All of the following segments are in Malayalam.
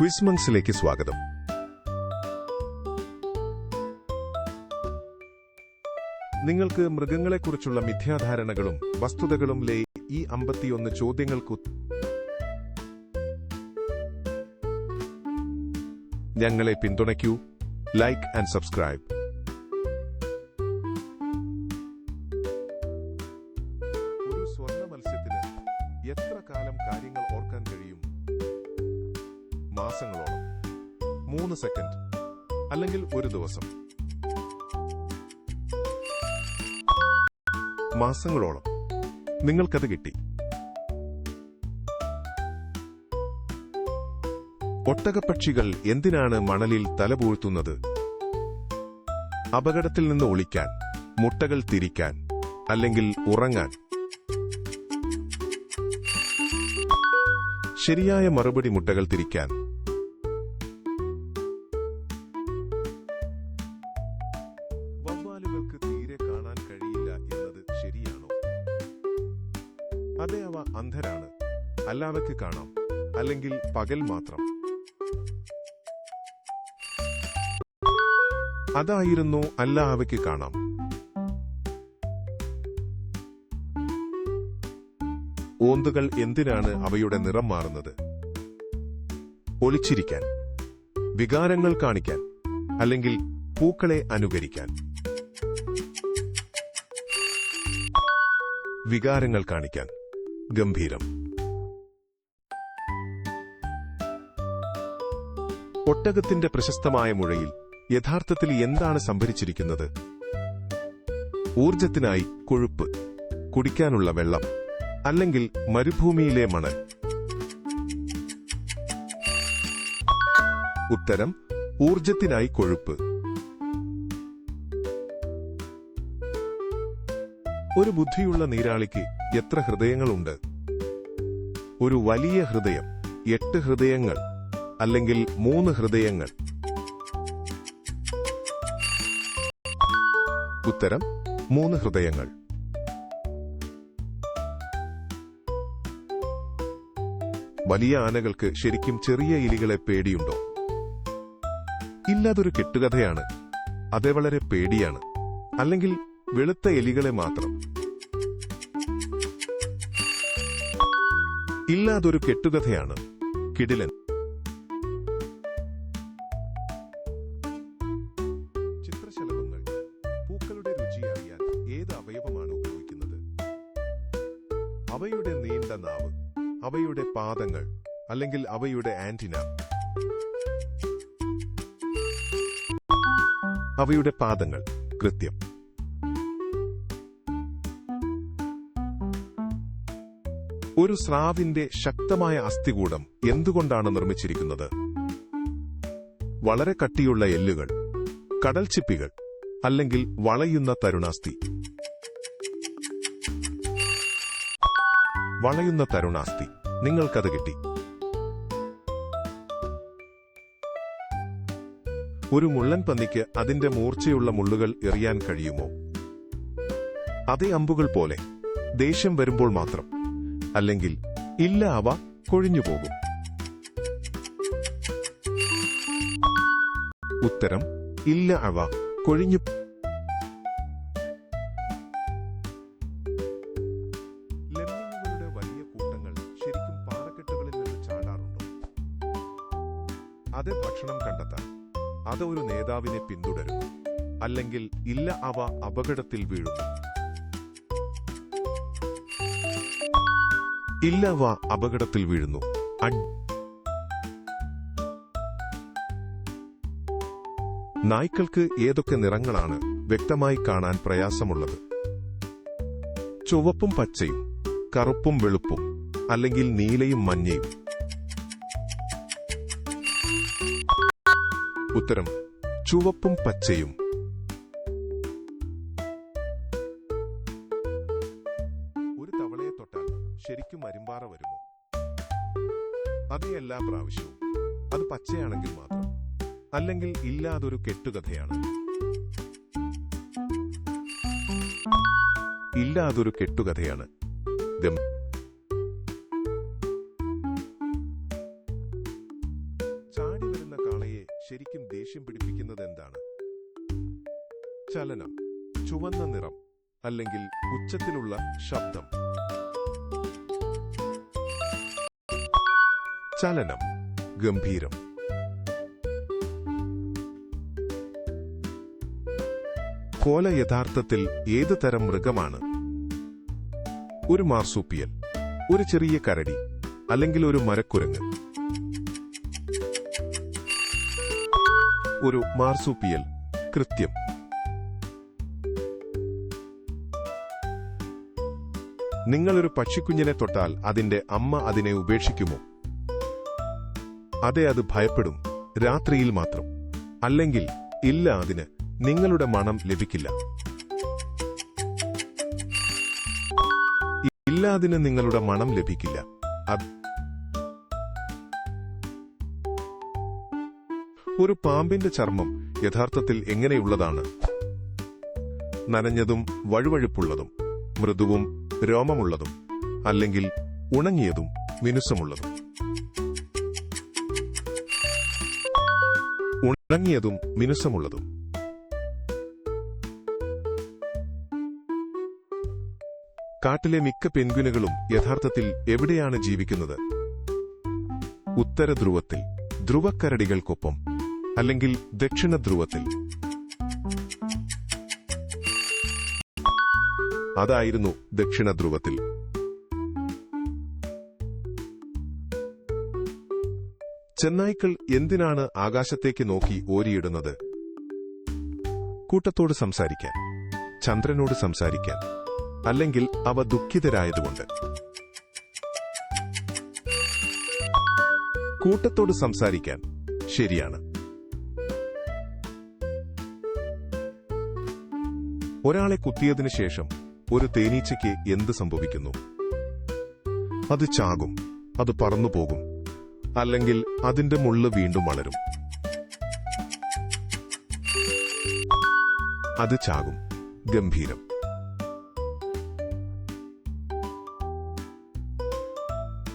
ക്വിസ്മങ്സിലേക്ക് സ്വാഗതം. നിങ്ങൾക്ക് മൃഗങ്ങളെക്കുറിച്ചുള്ള മിഥ്യാധാരണകളും വസ്തുതകളും ലേ ഈ അമ്പത്തിയൊന്ന് ചോദ്യങ്ങൾക്കു ഞങ്ങളെ പിന്തുണയ്ക്കൂ ലൈക്ക് ആൻഡ് സബ്സ്ക്രൈബ്. മാസങ്ങളോളം നിങ്ങൾക്കത് കിട്ടി. ഒട്ടകപ്പക്ഷികൾ എന്തിനാണ് മണലിൽ തലപൂഴ്ത്തുന്നത് അപകടത്തിൽ നിന്ന് ഒളിക്കാൻ മുട്ടകൾ തിരിക്കാൻ അല്ലെങ്കിൽ ഉറങ്ങാൻ. ശരിയായ മറുപടി മുട്ടകൾ തിരിക്കാൻ അതെ അവ അന്ധരാണ്. അല്ലാതൊക്കെ കാണാം. അല്ലെങ്കിൽ പകൽ മാത്രം. അതായിരുന്നു അല്ല അവയ്ക്ക് കാണാം. ഓന്തുകൾ എന്തിനാണ് അവയുടെ നിറം മാറുന്നത്? ഒളിച്ചിരിക്കാൻ. വികാരങ്ങൾ കാണിക്കാൻ. അല്ലെങ്കിൽ പൂക്കളെ അനുകരിക്കാൻ. വികാരങ്ങൾ കാണിക്കാൻ. ഗംഭീരം. ഒട്ടകത്തിന്റെ പ്രശസ്തമായ മുഴയിൽ യഥാർത്ഥത്തിൽ എന്താണ് സംഭരിച്ചിരിക്കുന്നത്? ഊർജത്തിനായി കൊഴുപ്പ് കുടിക്കാനുള്ള വെള്ളം അല്ലെങ്കിൽ മരുഭൂമിയിലെ മണൽ. ഉത്തരം ഊർജത്തിനായി കൊഴുപ്പ്. ഒരു ബുദ്ധിയുള്ള നീരാളിക്ക് എത്ര ഹൃദയങ്ങളുണ്ട്? ഒരു വലിയ ഹൃദയം എട്ട് ഹൃദയങ്ങൾ അല്ലെങ്കിൽ മൂന്ന് ഹൃദയങ്ങൾ? ഉത്തരം മൂന്ന് ഹൃദയങ്ങൾ. വലിയ ആനകൾക്ക് ശരിക്കും ചെറിയ ഇലികളെ പേടിയുണ്ടോ? ഇല്ലാതൊരു കെട്ടുകഥയാണ്. അത് വളരെ പേടിയാണ്. അല്ലെങ്കിൽ വെളുത്ത എലികളെ മാത്രം. ഇല്ലാതൊരു കെട്ടുകഥയാണ് കിടിലൻ. ചിത്രശലഭങ്ങൾ പൂക്കളുടെ രുചി അറിയാൻ ഏത് അവയവമാണ് ഉപയോഗിക്കുന്നത്? അവയുടെ നീണ്ട നാവ് അവയുടെ പാദങ്ങൾ അല്ലെങ്കിൽ അവയുടെ ആന്റിന. അവയുടെ പാദങ്ങൾ കൃത്യം. ഒരു സ്രാവിന്റെ ശക്തമായ അസ്ഥികൂടം എന്തുകൊണ്ടാണ് നിർമ്മിച്ചിരിക്കുന്നത്? വളരെ കട്ടിയുള്ള എല്ലുകൾ കടൽച്ചിപ്പികൾ അല്ലെങ്കിൽ വളയുന്ന തരുണാസ്ഥി. വളയുന്ന തരുണാസ്ഥി. നിങ്ങൾക്കത് കിട്ടി. ഒരു മുള്ളൻ പന്നിക്ക് അതിന്റെ മൂർച്ചയുള്ള മുള്ളുകൾ എറിയാൻ കഴിയുമോ? അതേ അമ്പുകൾ പോലെ ദേഷ്യം വരുമ്പോൾ മാത്രം. അല്ലെങ്കിൽ ഇല്ല അവ കൊഴിഞ്ഞുപോകും ഉത്തരം ഇല്ല അവ കൊഴിഞ്ഞു ലെമ്മിങ്ങുകളുടെ വലിയ ശരിക്കും പാറക്കെട്ടുകളിൽ നിന്ന് അത് ഭക്ഷണം കണ്ടെത്താൻ അത് ഒരു നേതാവിനെ പിന്തുടരുന്നു അല്ലെങ്കിൽ ഇല്ല അവ അപകടത്തിൽ വീഴുന്നു. ഇല്ല വ അപകടത്തിൽ വീഴുന്നു. നായ്ക്കൾക്ക് ഏതൊക്കെ നിറങ്ങളാണ് വ്യക്തമായി കാണാൻ പ്രയാസമുള്ളത്? ചുവപ്പും പച്ചയും കറുപ്പും വെളുപ്പും അല്ലെങ്കിൽ നീലയും മഞ്ഞയും? ഉത്തരം ചുവപ്പും പച്ചയും. ശരിക്കും അരിമ്പാറ വരുമോ? അതേ എല്ലാ പ്രാവശ്യവും. അത് പച്ചയാണെങ്കിൽ മാത്രം. അല്ലെങ്കിൽ ഇല്ലാതൊരു കെട്ടുകഥയാണ്. ഇല്ലാതൊരു കെട്ടുകഥയാണ്. ചാടി വരുന്ന കാളയെ ശരിക്കും ദേഷ്യം പിടിപ്പിക്കുന്നത് എന്താണ് ചലനം. ചുവന്ന നിറം. അല്ലെങ്കിൽ ഉച്ചത്തിലുള്ള ശബ്ദം. ചലനം ഗംഭീരം. കോല യഥാർത്ഥത്തിൽ ഏത് തരം മൃഗമാണ്? ഒരു മാർസൂപ്പിയൽ ഒരു ചെറിയ കരടി അല്ലെങ്കിൽ ഒരു മരക്കുരങ്ങ്. ഒരു മാർസൂപ്പിയൽ കൃത്യം. നിങ്ങളൊരു പക്ഷിക്കുഞ്ഞിനെ തൊട്ടാൽ അതിന്റെ അമ്മ അതിനെ ഉപേക്ഷിക്കുമോ? അതെ അത് ഭയപ്പെടും. രാത്രിയിൽ മാത്രം. അല്ലെങ്കിൽ ഇല്ല അതിന് നിങ്ങളുടെ മണം ലഭിക്കില്ല. ഇല്ല അതിന് നിങ്ങളുടെ മണം ലഭിക്കില്ല. ഒരു പാമ്പിന്റെ ചർമ്മം യഥാർത്ഥത്തിൽ എങ്ങനെയുള്ളതാണ്? നനഞ്ഞതും വഴുവഴുപ്പുള്ളതും മൃദുവും രോമമുള്ളതും അല്ലെങ്കിൽ ഉണങ്ങിയതും മിനുസമുള്ളതും. ഉണങ്ങിയതും മിനുസമുള്ളതും. കാട്ടിലെ മിക്ക പെൻഗ്വിനുകളും യഥാർത്ഥത്തിൽ എവിടെയാണ് ജീവിക്കുന്നത്? ഉത്തര ധ്രുവത്തിൽ ധ്രുവക്കരടികൾക്കൊപ്പം അല്ലെങ്കിൽ ദക്ഷിണ ധ്രുവത്തിൽ അതായിരുന്നു ദക്ഷിണ ധ്രുവത്തിൽ ചെന്നായ്ക്കൾ എന്തിനാണ് ആകാശത്തേക്ക് നോക്കി ഓരിയിടുന്നത്? കൂട്ടത്തോട് സംസാരിക്കാൻ ചന്ദ്രനോട് സംസാരിക്കാൻ അല്ലെങ്കിൽ അവ ദുഃഖിതരായതുകൊണ്ട്. കൂട്ടത്തോട് സംസാരിക്കാൻ ശരിയാണ്. ഒരാളെ കുത്തിയതിനു ശേഷം ഒരു തേനീച്ചയ്ക്ക് എന്ത് സംഭവിക്കുന്നു? അത് ചാകും അത് പറന്നുപോകും. അല്ലെങ്കിൽ അതിന്റെ മുള്ള് വീണ്ടും വളരും. അത് ചാകും. ഗംഭീരം.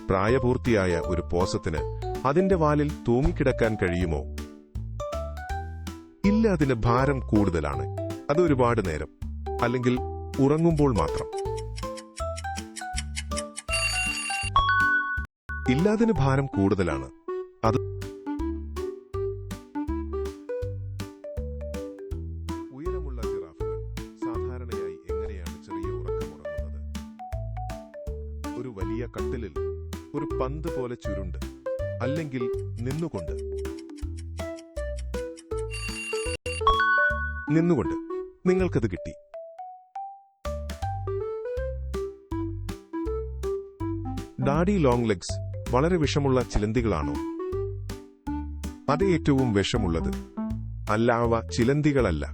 പ്രായപൂർത്തിയായ ഒരു പോസത്തിന് അതിന്റെ വാലിൽ തൂങ്ങിക്കിടക്കാൻ കഴിയുമോ? ഇല്ല അതിന് ഭാരം കൂടുതലാണ്. അത് ഒരുപാട് നേരം. അല്ലെങ്കിൽ ഉറങ്ങുമ്പോൾ മാത്രം. ഇല്ലാതിന് ഭാരം കൂടുതലാണ്. അത് ഉയരമുള്ള ജിറാഫുകൾ സാധാരണയായി എങ്ങനെയാണ് ചെറിയ ഉറക്കമുറങ്ങുന്നത് ഒരു വലിയ കട്ടിലിൽ ഒരു പന്ത് പോലെ ചുരുണ്ട്. അല്ലെങ്കിൽ നിന്നുകൊണ്ട്. നിന്നുകൊണ്ട്. നിങ്ങൾക്കത് കിട്ടി. ഡാഡി ലോങ് ലെഗ്സ് വളരെ വിഷമുള്ള ചിലന്തികളാണോ? അത് ഏറ്റവും വിഷമുള്ളത്. അല്ല അവ ചിലന്തികളല്ല.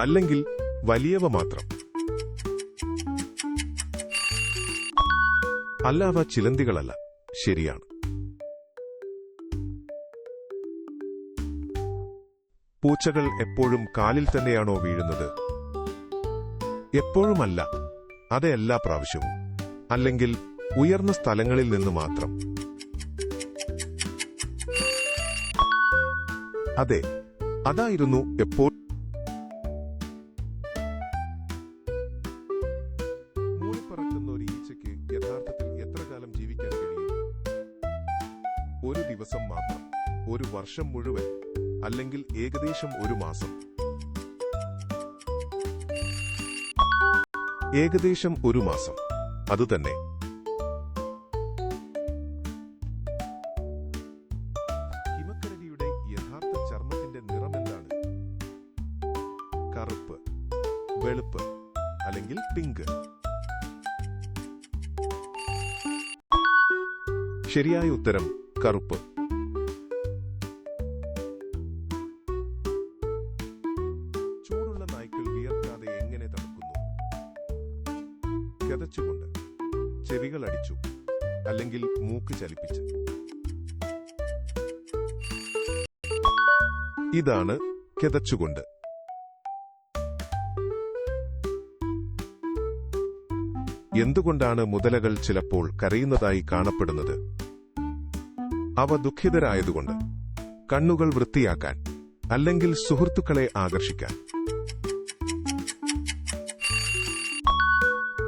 അല്ലെങ്കിൽ വലിയവ മാത്രം. അല്ല അവ ചിലന്തികളല്ല. ശരിയാണ്. പൂച്ചകൾ എപ്പോഴും കാലിൽ തന്നെയാണോ വീഴുന്നത്? എപ്പോഴുമല്ല. അത് എല്ലാ പ്രാവശ്യവും. അല്ലെങ്കിൽ ഉയർന്ന സ്ഥലങ്ങളിൽ നിന്ന് മാത്രം. അതെ അതായിരുന്നു എപ്പോൾ മൂളിപ്പറക്കുന്ന ഒരു ഈച്ചയ്ക്ക് യഥാർത്ഥത്തിൽ എത്ര കാലം ജീവിക്കാൻ കഴിയും? ഒരു ദിവസം മാത്രം ഒരു വർഷം മുഴുവൻ അല്ലെങ്കിൽ ഏകദേശം ഒരു മാസം? ഏകദേശം ഒരു മാസം. അതുതന്നെ. വെളുപ്പ് അല്ലെങ്കിൽ പിങ്ക്. ശരിയായ ഉത്തരം കറുപ്പ്. ചൂടുള്ള നായ്ക്കൾ വിയർക്കാതെ എങ്ങനെ തണുക്കുന്നു? കിതച്ചുകൊണ്ട് ചെവികൾ അടിച്ചു അല്ലെങ്കിൽ മൂക്ക് ചലിപ്പിച്ച്. ഇതാണ് കിതച്ചുകൊണ്ട്. എന്തുകൊണ്ടാണ് മുതലകൾ ചിലപ്പോൾ കരയുന്നതായി കാണപ്പെടുന്നത്? അവ ദുഃഖിതരായതുകൊണ്ട്. കണ്ണുകൾ വൃത്തിയാക്കാൻ. അല്ലെങ്കിൽ സുഹൃത്തുക്കളെ ആകർഷിക്കാൻ.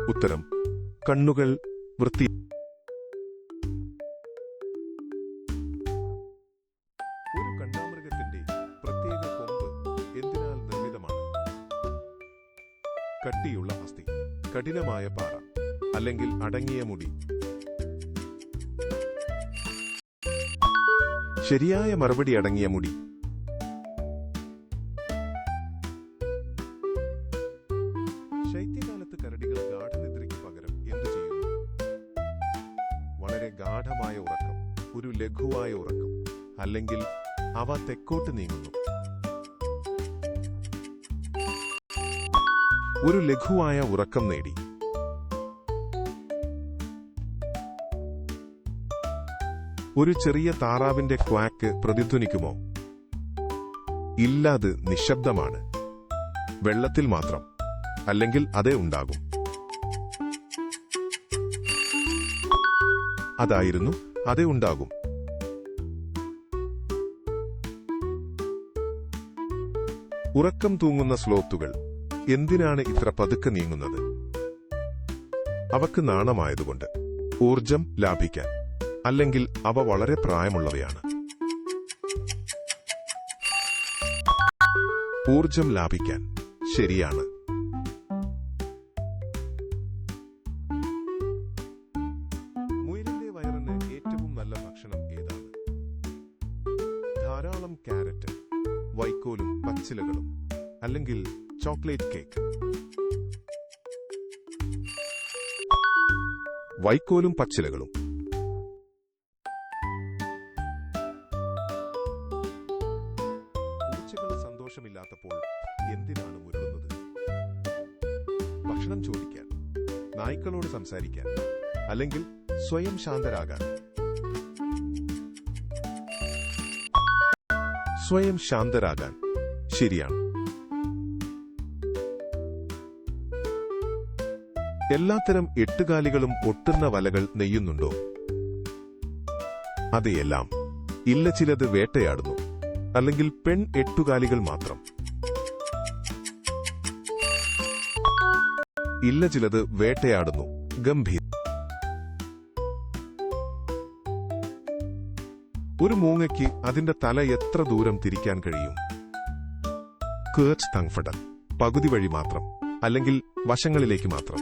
ഉത്തരം. കണ്ണുകൾ വൃത്തി ഒരു കണ്ടാമൃഗത്തിന്റെ പ്രത്യേക കൊമ്പ് എന്തിനാൽ നിർമ്മിതമാണ്? കട്ടിയുള്ള അസ്ഥി. കഠിനമായ പാറ. അല്ലെങ്കിൽ അടങ്ങിയ മുടി. ശരിയായ മറുപടി അടങ്ങിയ മുടി. ശൈത്യകാലത്ത് കരടികൾ ഗാഠനിദ്രയ്ക്ക് പകരം എന്തു ചെയ്യുന്നു? വളരെ ഗാഠമായ ഉറക്കം ഒരു ലഘുവായ ഉറക്കം അല്ലെങ്കിൽ അവ തെക്കോട്ട് നീങ്ങുന്നു. ഒരു ലഘുവായ ഉറക്കം നേടി. ഒരു ചെറിയ താറാവിന്റെ ക്വാക്ക് പ്രതിധ്വനിക്കുമോ? ഇല്ല അത് നിശബ്ദമാണ്. വെള്ളത്തിൽ മാത്രം. അല്ലെങ്കിൽ അതേ ഉണ്ടാകും. അതായിരുന്നു അതേ ഉണ്ടാകും. ഉറക്കം തൂങ്ങുന്ന സ്ലോത്തുകൾ. എന്തിനാണ് ഇത്ര പതുക്കെ നീങ്ങുന്നത്? അവക്ക് നാണമായതുകൊണ്ട്. ഊർജം ലാഭിക്കാൻ. അല്ലെങ്കിൽ അവ വളരെ പ്രായമുള്ളവയാണ്. ഊർജം ലാഭിക്കാൻ ശരിയാണ്. മുയലിന്റെ വയറിന് ഏറ്റവും നല്ല ഭക്ഷണം ഏതാണ്? ധാരാളം ക്യാരറ്റ് വൈക്കോലും പച്ചിലകളും അല്ലെങ്കിൽ ചോക്ലേറ്റ് കേക്ക്. വൈക്കോലും പച്ചിലകളും സംസാരിക്കാൻ. അല്ലെങ്കിൽ സ്വയം ശാന്തരാകാൻ. സ്വയം ശാന്തരാകാൻ. ശരിയാണ്. എല്ലാത്തരം എട്ടുകാലികളും ഒട്ടുന്ന വലകൾ നെയ്യുന്നുണ്ടോ? അതെയെല്ലാം ഇല്ല ചിലത് വേട്ടയാടുന്നു. അല്ലെങ്കിൽ പെൺ എട്ടുകാലികൾ മാത്രം. ഇല്ല ചിലത് വേട്ടയാടുന്നു. ഗംഭീർ ഒരു മൂങ്ങയ്ക്ക് അതിന്റെ തല എത്ര ദൂരം തിരിക്കാൻ കഴിയും? കേർച്ച് തങ്ഫടൽ. പകുതി വഴി മാത്രം. അല്ലെങ്കിൽ വശങ്ങളിലേക്ക് മാത്രം.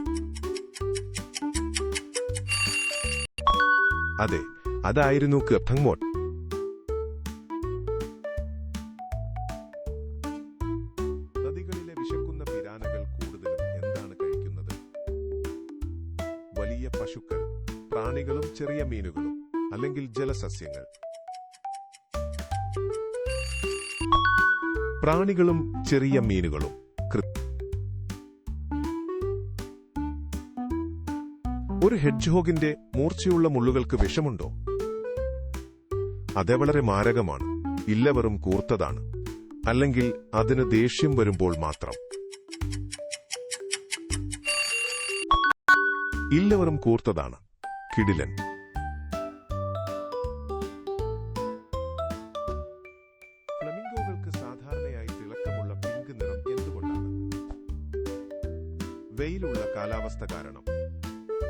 അതെ അതായിരുന്നു കെപ്തങ്മോട്ട് ജലസസ്യങ്ങൾ പ്രാണികളും ചെറിയ മീനുകളും ഒരു ഒരു ഹെഡ്ജ്ഹോഗിന്റെ മൂർച്ചയുള്ള മുള്ളുകൾക്ക് വിഷമുണ്ടോ? അത് വളരെ മാരകമാണ്. ഇല്ല വെറും കൂർത്തതാണ്. അല്ലെങ്കിൽ അതിന് ദേഷ്യം വരുമ്പോൾ മാത്രം. ഇല്ല വെറും കൂർത്തതാണ്. കിടിലൻ.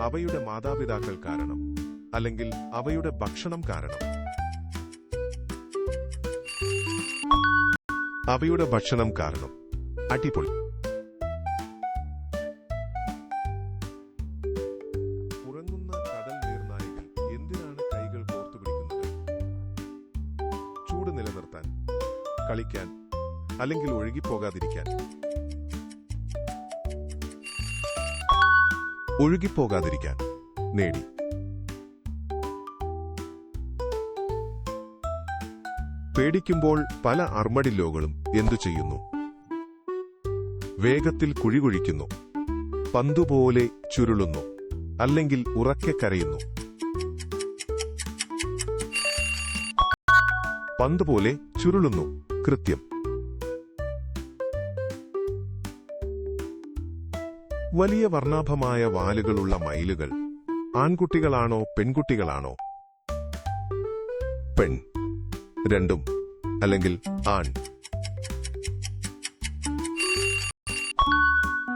അവയുടെ മാതാപിതാക്കൾ കാരണം അല്ലെങ്കിൽ അവയുടെ ഭക്ഷണം കാരണം. അവയുടെ ഭക്ഷണം കാരണം. അടിപൊളി. ഉറങ്ങുന്ന കടൽ നീർനായകൾ എന്തിനാണ് കൈകൾ കോർത്തുപിടിക്കുന്നത് ചൂട് നിലനിർത്താൻ കളിക്കാൻ അല്ലെങ്കിൽ ഒഴുകിപ്പോകാതിരിക്കാൻ. ഒഴുകിപ്പോകാതിരിക്കാൻ നേടി. പേടിക്കുമ്പോൾ പല അർമഡില്ലോകളും എന്തു ചെയ്യുന്നു? വേഗത്തിൽ കുഴികുഴിക്കുന്നു. പന്തുപോലെ ചുരുളുന്നു. അല്ലെങ്കിൽ ഉറക്കെ കരയുന്നു. പന്തുപോലെ ചുരുളുന്നു. കൃത്യം. വലിയ വർണാഭമായ വാലുകളുള്ള മയിലുകൾ. ആൺകുട്ടികളാണോ പെൺകുട്ടികളാണോ? പെൺ. രണ്ടും. അല്ലെങ്കിൽ ആൺ.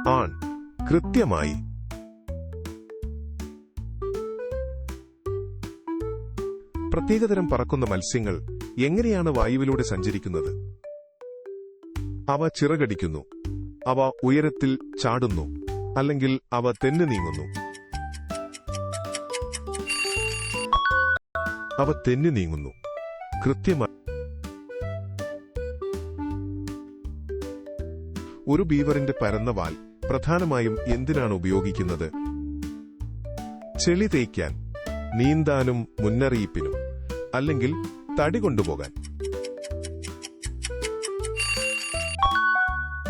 ആൺ. കൃത്യമായി. പ്രത്യേകതരം പറക്കുന്ന മത്സ്യങ്ങൾ എങ്ങനെയാണ് വായുവിലൂടെ സഞ്ചരിക്കുന്നത്? അവ ചിറകടിക്കുന്നു. അവ ഉയരത്തിൽ ചാടുന്നു. അല്ലെങ്കിൽ അവ തെന്നു നീങ്ങുന്നു. അവ തെന്നു നീങ്ങുന്നു. കൃത്യമായി ഒരു ബീവറിന്റെ പരന്ന വാൽ പ്രധാനമായും എന്തിനാണ് ഉപയോഗിക്കുന്നത്? ചെളി തേക്കാൻ നീന്താനും മുന്നറിയിപ്പിനും അല്ലെങ്കിൽ തടി കൊണ്ടുപോകാൻ.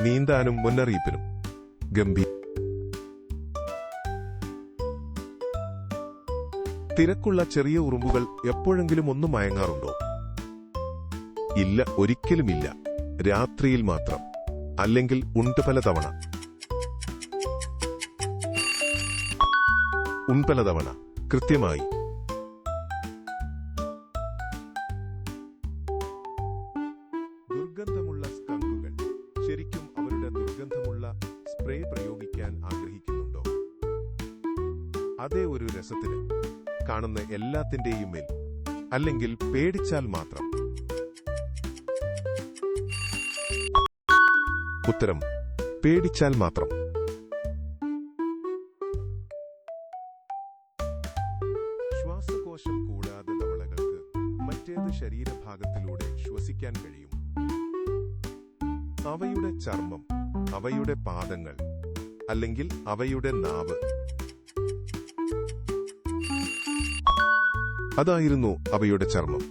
നീന്താനും മുന്നറിയിപ്പിനും. ഗംഭീർ തിരക്കുള്ള ചെറിയ ഉറുമ്പുകൾ എപ്പോഴെങ്കിലും ഒന്ന് മയങ്ങാറുണ്ടോ? ഇല്ല ഒരിക്കലുമില്ല. രാത്രിയിൽ മാത്രം. അല്ലെങ്കിൽ ഉണ്ട് പല തവണ. ഉൺപല തവണ. കൃത്യമായി. ദുർഗന്ധമുള്ള സ്കങ്കുകൾ ശരിക്കും അവരുടെ ദുർഗന്ധമുള്ള സ്പ്രേ പ്രയോഗിക്കാൻ ആഗ്രഹിക്കുന്നുണ്ടോ? അതേ ഒരു രസത്തിന് കാണുന്ന എല്ലാത്തിന്റെയും മേൽ അല്ലെങ്കിൽ പേടിച്ചാൽ മാത്രം. ഉത്തരം പേടിച്ചാൽ മാത്രം. ശ്വാസകോശം കൂടാതെ തവളകൾക്ക് മറ്റേത് ശരീരഭാഗത്തിലൂടെ ശ്വസിക്കാൻ കഴിയും. അവയുടെ ചർമ്മം അവയുടെ പാദങ്ങൾ അല്ലെങ്കിൽ അവയുടെ നാവ് അതായിരുന്നു അവയുടെ ചർമ്മം.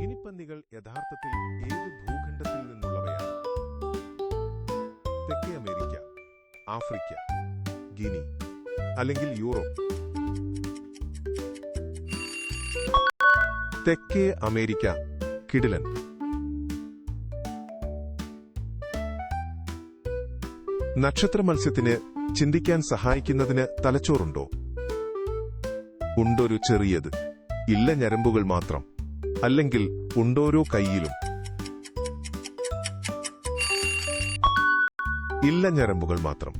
ഗിനിപ്പന്നികൾ യഥാർത്ഥത്തിൽ ഏത് ഭൂഖണ്ഡത്തിൽ നിന്നുള്ളവയാണ്? തെക്കേ അമേരിക്ക ആഫ്രിക്ക ഗിനി അല്ലെങ്കിൽ യൂറോപ്പ്? തെക്കേ അമേരിക്ക കിടിലൻ. നക്ഷത്ര മത്സ്യത്തിന് ചിന്തിക്കാൻ സഹായിക്കുന്നതിന് തലച്ചോറുണ്ടോ? ഉണ്ടൊരു ചെറിയത്. ഇല്ല ഞരമ്പുകൾ മാത്രം. അല്ലെങ്കിൽ ഉണ്ടോരോ കൈയിലും. ഇല്ല ഞരമ്പുകൾ മാത്രം.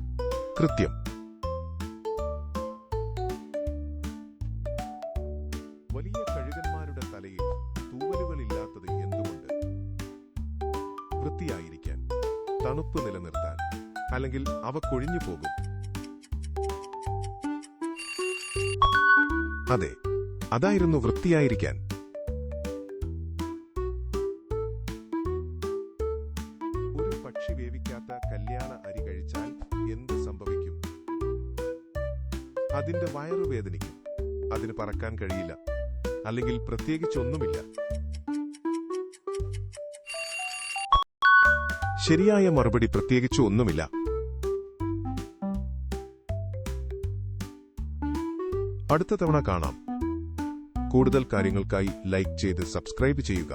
കൃത്യം. അതായിരുന്നു വൃത്തിയായിരിക്കാൻ. ഒരു പക്ഷി വേവിക്കാത്ത കല്യാണ അരി കഴിച്ചാൽ എന്ത് സംഭവിക്കും? അതിന്റെ വയറു വേദനിക്കും. അതിന് പറക്കാൻ കഴിയില്ല. അല്ലെങ്കിൽ പ്രത്യേകിച്ചൊന്നുമില്ല. ശരിയായ മറുപടി പ്രത്യേകിച്ച് ഒന്നുമില്ല. അടുത്ത തവണ കാണാം. കൂടുതൽ കാര്യങ്ങൾക്കായി ലൈക്ക് ചെയ്ത് സബ്സ്ക്രൈബ് ചെയ്യുക.